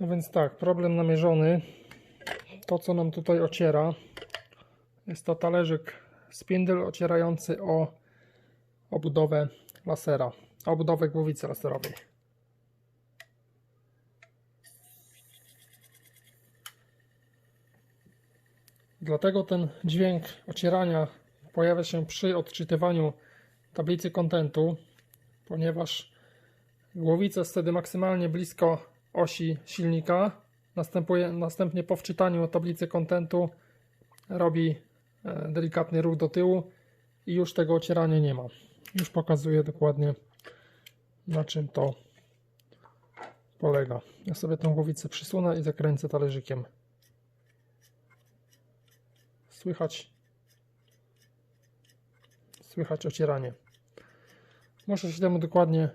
No więc tak, problem namierzony. To, co nam tutaj ociera, jest to talerzyk spindel ocierający o obudowę lasera, obudowę głowicy laserowej. Dlatego ten dźwięk ocierania pojawia się przy odczytywaniu tablicy kontentu, ponieważ głowica jest wtedy maksymalnie blisko osi silnika. Następuje, następnie po wczytaniu tablicy kontentu robi e, delikatny ruch do tyłu i już tego ocierania nie ma. Już pokazuję dokładnie na czym to polega. Ja sobie tę głowicę przysunę i zakręcę talerzykiem. Słychać słychać ocieranie. Muszę się temu dokładnie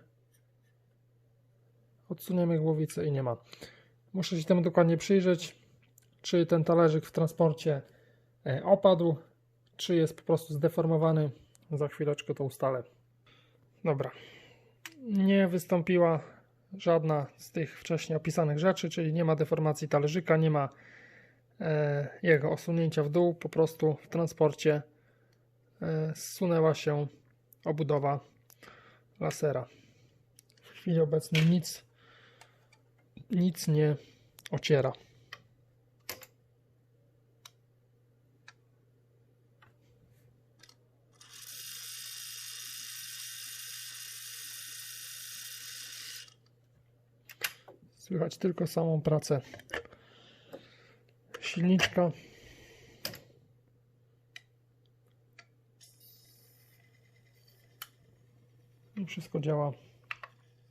odsuniemy głowicę i nie ma. Muszę się temu dokładnie przyjrzeć, czy ten talerzyk w transporcie e, opadł, czy jest po prostu zdeformowany. Za chwileczkę to ustalę. Dobra. Nie wystąpiła żadna z tych wcześniej opisanych rzeczy, czyli nie ma deformacji talerzyka, nie ma e, jego osunięcia w dół, po prostu w transporcie e, zsunęła się obudowa lasera. W chwili obecnej nic, nic nie ociera. Słychać tylko samą pracę silniczka. I wszystko działa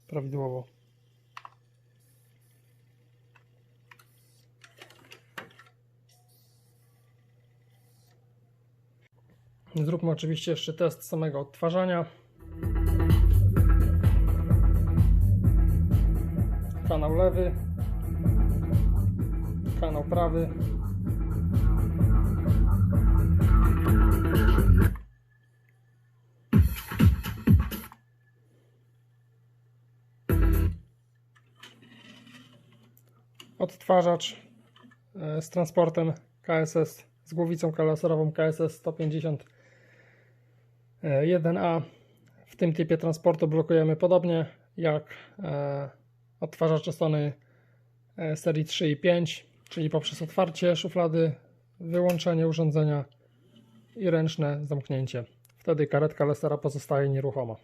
prawidłowo. Zróbmy oczywiście jeszcze test samego odtwarzania. Kanał lewy, kanał prawy. Odtwarzacz e, z transportem KSS, z głowicą laserową KSS 151A. W tym typie transportu blokujemy podobnie jak e, odtwarzacze Sony e, serii 3 i 5, czyli poprzez otwarcie szuflady, wyłączenie urządzenia i ręczne zamknięcie. Wtedy karetka lasera pozostaje nieruchoma.